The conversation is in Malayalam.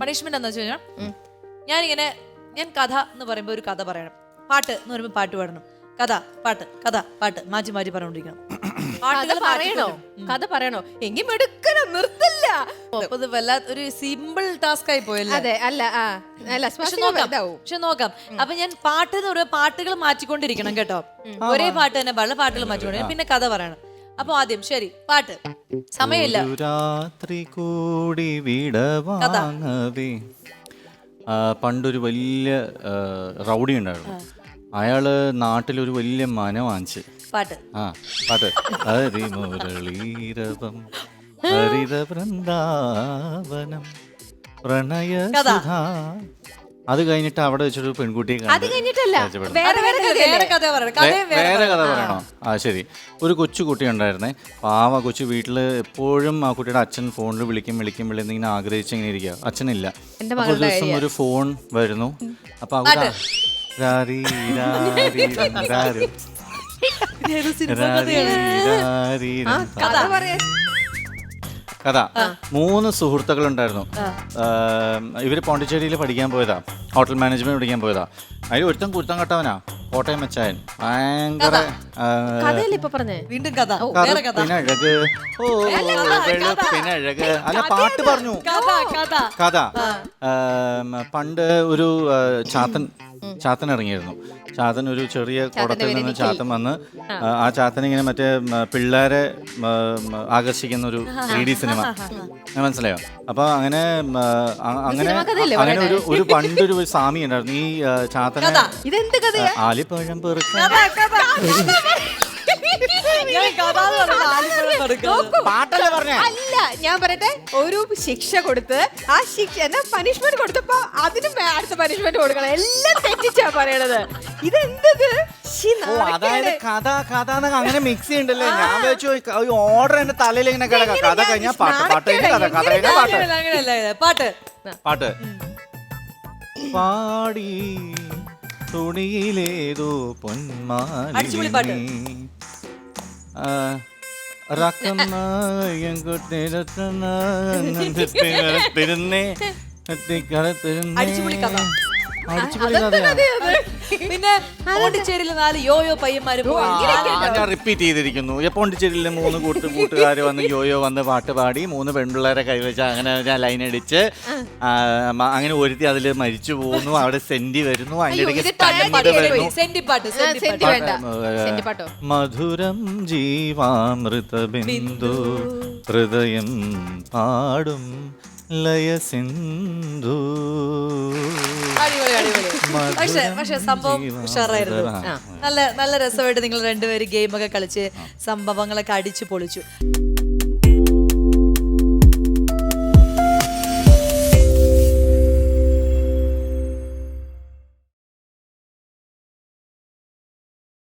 പണിഷ്മെന്റ് എന്താ വെച്ച് കഴിഞ്ഞാൽ ഞാനിങ്ങനെ ഞാൻ കഥ എന്ന് പറയുമ്പോൾ ഒരു കഥ പറയണം. പാട്ട് എന്ന് പറയുമ്പോൾ പാട്ട് പാടണം. കഥ പാട്ട് കഥ പാട്ട് മാറ്റി മാറ്റി പറഞ്ഞോണ്ടിരിക്കണം കഥ പറയണോ? കഥ പറയണോ? എങ്കിൽ മെടുക്കന നിർത്തില്ല. അപ്പൊ ഇത് വല്ലാത്ത ഒരു സിമ്പിൾ ടാസ്ക് ആയി പോയല്ലേ? അതെ അല്ല ആ. അല്ല പക്ഷെ നോക്കാം. പക്ഷെ നോക്കാം. അപ്പൊ ഞാൻ പാട്ട് എന്ന് പറയുമ്പോൾ പാട്ടുകൾ മാറ്റിക്കൊണ്ടിരിക്കണം കേട്ടോ. ഒരേ പാട്ട് തന്നെ പല പാട്ടുകൾ മാറ്റിക്കൊണ്ടിരിക്കണം. പിന്നെ കഥ പറയണം. അപ്പൊ ആദ്യം ശരി പാട്ട്. സമയമില്ല. രാത്രി കൂടി വിടവാങ്ങവേ പണ്ടൊരു വലിയ റൗഡി ഉണ്ടായിരുന്നു. അയാൾ നാട്ടിലൊരു വലിയ മന വാങ്ങിച്ച്. പാട്ട്. ആ പാട്ട്. ഹരിമുരളീരവം ഹരിത വൃന്ദാവനം പ്രണയ. അത് കഴിഞ്ഞിട്ട് അവിടെ വെച്ചൊരു പെൺകുട്ടിയെ അത് കഴിഞ്ഞിട്ടല്ല. പരിചയപ്പെടുന്നു. വേറെ വേറെ? കഥ പറയണം. വേ- വേറെ കഥ പറയണോ. ആ ശരി. ഒരു കൊച്ചു കുട്ടി ഉണ്ടായിരുന്നേ. പാവ കൊച്ചു വീട്ടിൽ എപ്പോഴും ആ കുട്ടിയുടെ അച്ഛൻ ഫോണിൽ വിളിക്കും വിളിക്കും വിളിക്കും ഇങ്ങനെ ആഗ്രഹിച്ച് ഇങ്ങനെ ഇരിക്കുക. അച്ഛനില്ല. എന്റെ അപ്പൊ ഒരു മകളുടെ ദിവസം ഒരു ഫോൺ വരുന്നു. അപ്പൊ അവിടെ രാരി രാരി രാരി. ഇതൊരു സിനിമ രാരി കഥയാണ്. രാരി കഥ പറയാ. കഥ. മൂന്ന് സുഹൃത്തുക്കളുണ്ടായിരുന്നു. ഇവർ പോണ്ടിച്ചേരിയിൽ പഠിക്കാൻ പോയതാ. ഹോട്ടൽ മാനേജ്മെന്റ് പഠിക്കാൻ പോയതാ. അതിൽ ഒരുത്തൻ കുരുത്തം കട്ടവനാ. കോട്ടയം മെച്ചായൻ ഭയങ്കര കഥയല്ലേ ഇപ്പൊ പറഞ്ഞേ? വീണ്ടും കഥ വേറെ കഥ. ഓ വെളുപ്പിനഴക്. അല്ല പാട്ട് പറഞ്ഞു. കഥ കഥ. കഥ. പണ്ട് ഒരു ചാത്തൻ ചാത്തൻ ഇറങ്ങിയിരുന്നു. ചാത്തൻ ഒരു ചെറിയ കുടത്തിൽ നിന്ന് ചാത്തൻ വന്ന് ആ, ചാത്തൻ ഇങ്ങനെ മറ്റേ പിള്ളേരെ ആകർഷിക്കുന്ന ഒരു ത്രീ ഡി സിനിമ. മനസ്സിലായോ? അപ്പൊ അങ്ങനെ അങ്ങനെ അങ്ങനെ ഒരു ഒരു പണ്ടൊരു ഒരു സ്വാമി ഉണ്ടായിരുന്നു. ഈ ചാത്തനെ കഥയാ? ആലിപ്പഴം പെറുക്കാൻ പാട്ടല്ലേ പറഞ്ഞേ? അല്ല ഞാൻ പറയട്ടെ. ഒരു ശിക്ഷ കൊടുത്ത് ആ ശിക്ഷ എന്നാ പനിഷ്മെന്റ് കൊടുത്തപ്പോ അതിനും അടുത്ത പനിഷ്മെന്റ് കൊടുക്കണം. എല്ലാം തെറ്റിച്ചാ പറയണത്. ഇതെന്തത്? ഓ അതായത്. കഥ കഥ എന്നൊക്കെ അങ്ങനെ മിക്സ് ചെയ്യണ്ടല്ലേ? ഞാൻ വെച്ചു ഓർഡർ എന്റെ തലയിൽ ഇങ്ങനെ കിടക്കാം. കഥ കഴിഞ്ഞാ പാട്ട് പാട്ട് കഴിഞ്ഞ കഥ കഥ കഴിഞ്ഞാ. പാട്ട്. പാട്ട്. പാടി തുണിയിലേതോ അടിച്ചുപൊളി പാട്ട്. അടിച്ചുപൊളി കഥ. പിന്നെ പോണ്ടിച്ചേരിയിൽ നാല് യോയോ പയ്യന്മാര് പോയി. ഞാൻ റിപ്പീറ്റ് ചെയ്തിരിക്കുന്നു. പോണ്ടിച്ചേരിയിലെ മൂന്ന് കൂട്ട് കൂട്ടുകാർ വന്ന് യോയോ വന്ന് പാട്ട് പാടി മൂന്ന് പെൺപിള്ളേരെ കൈവച്ച് അങ്ങനെ ഞാൻ ലൈൻ അടിച്ച് അങ്ങനെ ഒരുത്തി അതിൽ മരിച്ചു പോകുന്നു അവിടെ സെന്റി വരുന്നു പാട്ടോ മധുരം ജീവാമൃത ബിന്ദു. ഹൃദയം പാടും ലയസിന്ധു പക്ഷെ പക്ഷെ സംഭവം ഉഷാറായിരുന്നു. ആ. നല്ല നല്ല രസമായിട്ട് നിങ്ങൾ രണ്ടുപേരും ഗെയിമൊക്കെ കളിച്ച് സംഭവങ്ങളൊക്കെ അടിച്ചു പൊളിച്ചു.